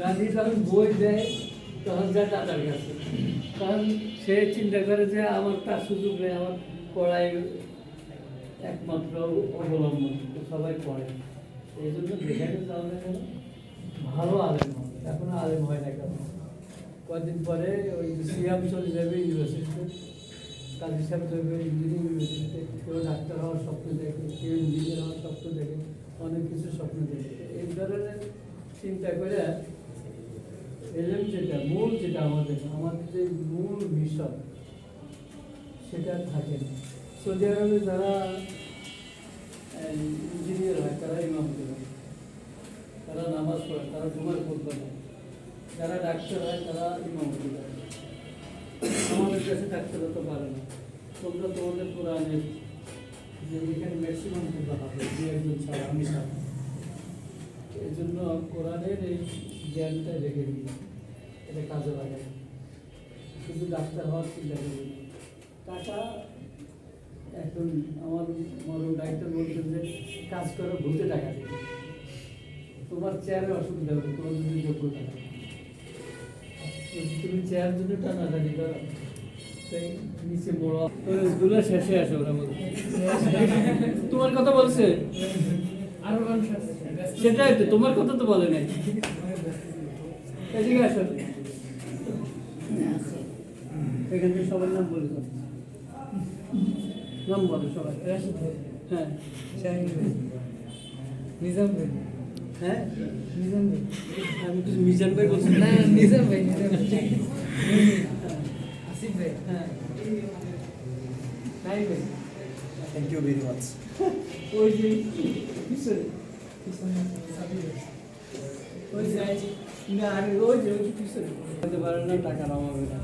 গান্ধী যখন বই দেয়, তখন যায় দাদার কাছে। কারণ সে চিন্তা করে যে আমার তার সুযোগ নেই, আমার পড়াই একমাত্র অবলম্বন সবাই পড়ে। এই জন্য যেখানে কেন ভালো আলেম হবে। এখন আলেম হয় না কেন? কদিন পরে ওই সিয়াম চলে যাবে ইউনিভার্সিটিতে। কাজী সাহেব যাবে ইঞ্জিনিয়ারিং ইউনিভার্সিটিতে। কেউ ডাক্তার হওয়ার স্বপ্ন দেখে, কেউ ইঞ্জিনিয়ার হওয়ার স্বপ্ন দেখে, অনেক কিছু স্বপ্ন দেখে। এই ধরনের চিন্তা করে এলেম যেটা, মূল যেটা আমাদের আমাদের যে মূল মিশন সেটা থাকে না। সৌদি আরবে যারা ইঞ্জিনিয়ার হয়, তারা ইমাম হয় তারা নামাজ পড়ে, তারা জুমার পড়বে না যারা ডাক্তার হয়, তারা ইমাম করে আমাদের কাছে ডাক্তার হতে পারে না। তোমরা তোমাদের কোরআনের যে এখানে ম্যাক্সিমাম তোমরা হবে দু একজন ছাড়া, আমি ছাড়া। এই জন্য কোরআনের এই জ্ঞানটা রেখে দিই। এটা কাজে লাগে শুধু ডাক্তার হওয়ার চিন্তা করি টাকা এখন আমার বড় ডাক্তার বলছেন যে কাজ করো ভূতে টাকা দিবে তোমার চেয়ারে অসুবিধা হবে তোমার যদি যোগ্যতা থাকে তুমি চেয়ার জন্য টানাটানি করো। নিচে বড়গুলো শেষে আসে ওরা বলছে তোমার কথা বলছে? আরও সেটাই তো তোমার কথা তো বলে নাই। এদিকে আসো। এখান থেকে সবার নাম বলে দাও। নাম বলো সবাই। রাশিদ ভাই। হ্যাঁ। শাহিন ভাই। নিজাম ভাই। হ্যাঁ? নিজাম ভাই। আমি তো মিজান ভাই বলছি। না নিজাম ভাই নিজাম ভাই। আসিফ ভাই। হ্যাঁ। ভাই। থ্যাংক ইউ ভেরি মাচ ওই যে পিছনে। ওই যে না আরে ওই যে ওই পিছনে। পারে না টাকার অভাবে না।